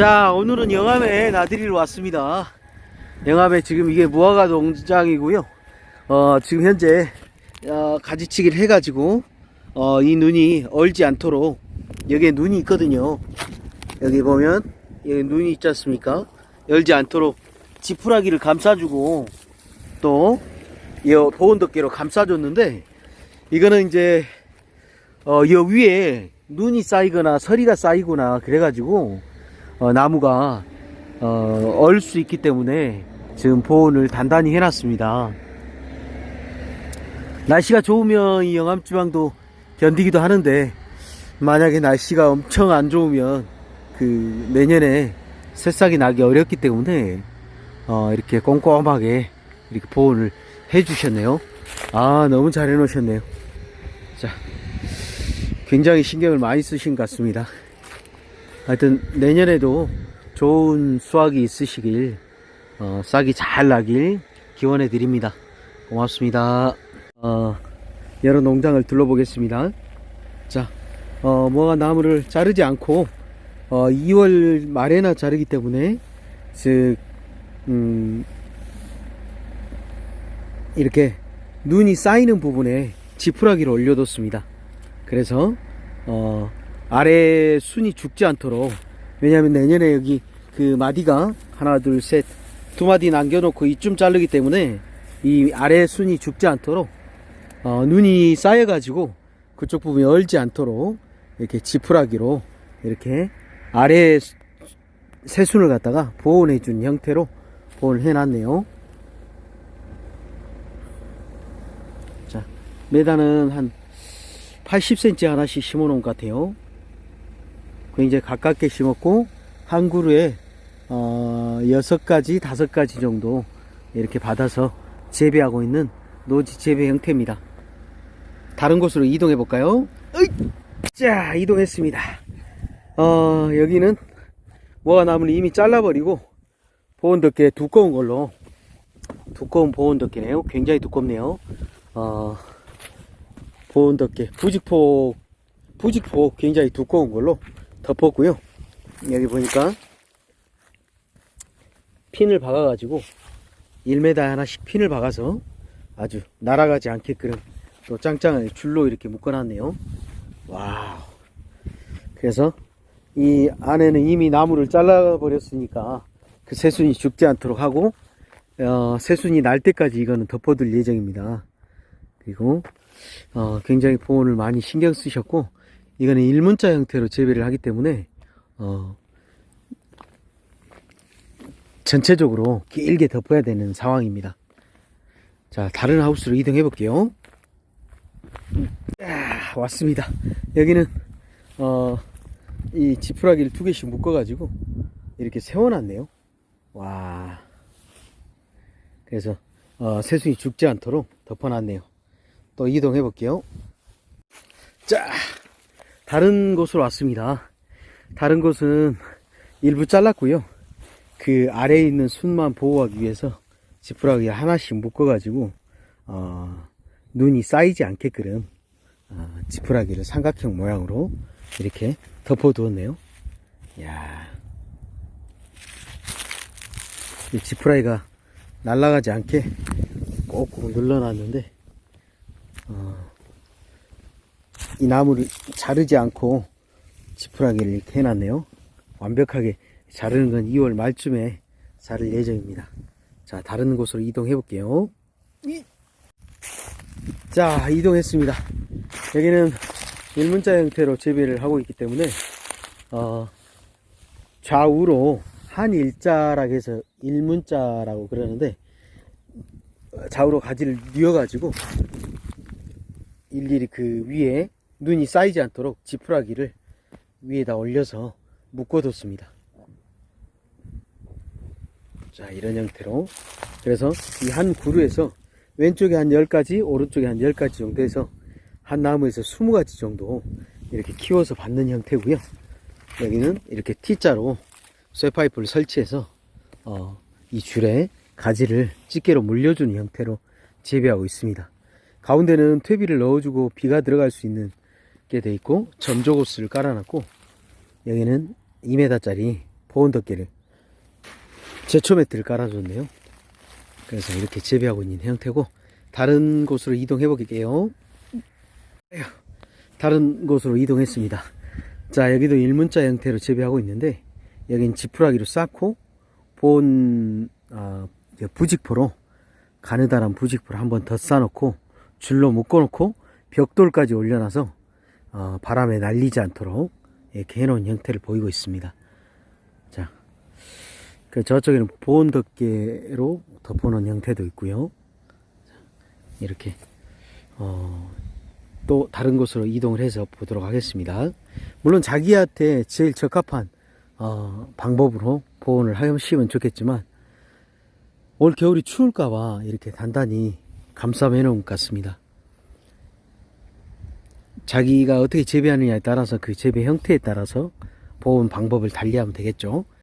자 오늘은 영암에 나들이를 왔습니다. 영암에 지금 이게 무화과 농장이고요. 어 지금 현재 어, 가지치기를 해가지고 어, 이 눈이 얼지 않도록 여기에 눈이 있거든요. 여기 보면 여기 눈이 있지 않습니까? 열지 않도록 지푸라기를 감싸주고 또 이 보온 덮개로 감싸줬는데 이거는 이제 어, 이 위에 눈이 쌓이거나 서리가 쌓이거나 그래가지고 어, 나무가 어, 얼 수 있기 때문에 지금 보온을 단단히 해놨습니다. 날씨가 좋으면 이 영암지방도 견디기도 하는데 만약에 날씨가 엄청 안 좋으면 그 내년에 새싹이 나기 어렵기 때문에 어, 이렇게 꼼꼼하게 이렇게 보온을 해주셨네요. 아 너무 잘 해놓으셨네요. 자 굉장히 신경을 많이 쓰신 것 같습니다. 하여튼 내년에도 좋은 수확이 있으시길 어, 싹이 잘 나길 기원해 드립니다. 고맙습니다. 어, 여러 농장을 둘러보겠습니다. 자, 어, 뭐가 나무를 자르지 않고 어, 2월 말에나 자르기 때문에 즉 음, 이렇게 눈이 쌓이는 부분에 지푸라기를 올려뒀습니다. 그래서 어, 아래 순이 죽지 않도록 왜냐하면 내년에 여기 그 마디가 하나 둘 셋 두 마디 남겨놓고 이쯤 자르기 때문에 이 아래 순이 죽지 않도록 어, 눈이 쌓여가지고 그쪽 부분이 얼지 않도록 이렇게 지푸라기로 이렇게 아래 새순을 갖다가 보온해 준 형태로 보온을 해 놨네요. 자, 매단은 한 80cm 하나씩 심어 놓은 것 같아요. 굉장히 가깝게 심었고, 한 그루에, 어, 6가지, 5가지 정도 이렇게 받아서 재배하고 있는 노지 재배 형태입니다. 다른 곳으로 이동해 볼까요? 자, 이동했습니다. 어, 여기는 뭐가 나무를 이미 잘라버리고, 보온덮개 두꺼운 걸로, 두꺼운 보온덮개네요. 굉장히 두껍네요. 어, 보온덮개 부직포 부직포 굉장히 두꺼운 걸로 덮었고요. 여기 보니까 핀을 박아 가지고 1m 하나씩 핀을 박아서 아주 날아가지 않게끔 또 짱짱하게 줄로 이렇게 묶어 놨네요. 와우. 그래서 이 안에는 이미 나무를 잘라 버렸으니까 그 새순이 죽지 않도록 하고 어, 새순이 날 때까지 이거는 덮어둘 예정입니다. 그리고 어, 굉장히 보온을 많이 신경 쓰셨고 이거는 일문자 형태로 재배를 하기 때문에 어, 전체적으로 길게 덮어야 되는 상황입니다. 자 다른 하우스로 이동해 볼게요. 아, 왔습니다. 여기는 어, 이 지푸라기를 두 개씩 묶어 가지고 이렇게 세워놨네요. 와 그래서 어, 새순이 죽지 않도록 덮어놨네요. 또 이동해 볼게요. 자, 다른 곳으로 왔습니다. 다른 곳은 일부 잘랐고요. 그 아래에 있는 순만 보호하기 위해서 지푸라기 하나씩 묶어가지고 어, 눈이 쌓이지 않게끔 어, 지푸라기를 삼각형 모양으로 이렇게 덮어두었네요. 야, 이 지푸라기가 날아가지 않게 꼭꼭 눌러놨는데 어, 이 나무를 자르지 않고 지푸라기를 이렇게 해놨네요. 완벽하게 자르는 건 2월 말쯤에 자를 예정입니다. 자, 다른 곳으로 이동해 볼게요. 자, 이동했습니다. 여기는 일문자 형태로 재배를 하고 있기 때문에, 어, 좌우로 한 일자라고 해서 일문자라고 그러는데, 좌우로 가지를 뉘어가지고, 일일이 그 위에 눈이 쌓이지 않도록 지푸라기를 위에다 올려서 묶어뒀습니다. 자, 이런 형태로. 그래서 이 한 그루에서 왼쪽에 한 10가지, 오른쪽에 한 10가지 정도 해서 한 나무에서 20가지 정도 이렇게 키워서 받는 형태고요. 여기는 이렇게 T자로 쇠파이프를 설치해서 어, 이 줄에 가지를 집게로 물려주는 형태로 재배하고 있습니다. 가운데는 퇴비를 넣어주고 비가 들어갈 수 있는 게 돼 있고 점조고스를 깔아놨고 여기는 2m짜리 보온 덮개를 제초 매트를 깔아줬네요. 그래서 이렇게 재배하고 있는 형태고 다른 곳으로 이동해 볼게요. 다른 곳으로 이동했습니다. 자 여기도 일문자 형태로 재배하고 있는데 여긴 지푸라기로 쌓고 본 아, 이제 부직포로 가느다란 부직포를 한 번더 쌓아놓고 줄로 묶어놓고 벽돌까지 올려놔서 어, 바람에 날리지 않도록 이렇게 해놓은 형태를 보이고 있습니다. 자, 그 저쪽에는 보온 덮개로 덮어놓은 형태도 있고요. 자, 이렇게 어, 또 다른 곳으로 이동을 해서 보도록 하겠습니다. 물론 자기한테 제일 적합한 어, 방법으로 보온을 하시면 좋겠지만 올 겨울이 추울까봐 이렇게 단단히 감싸매 놓은 것 같습니다. 자기가 어떻게 재배하느냐에 따라서 그 재배 형태에 따라서 보온 방법을 달리하면 되겠죠.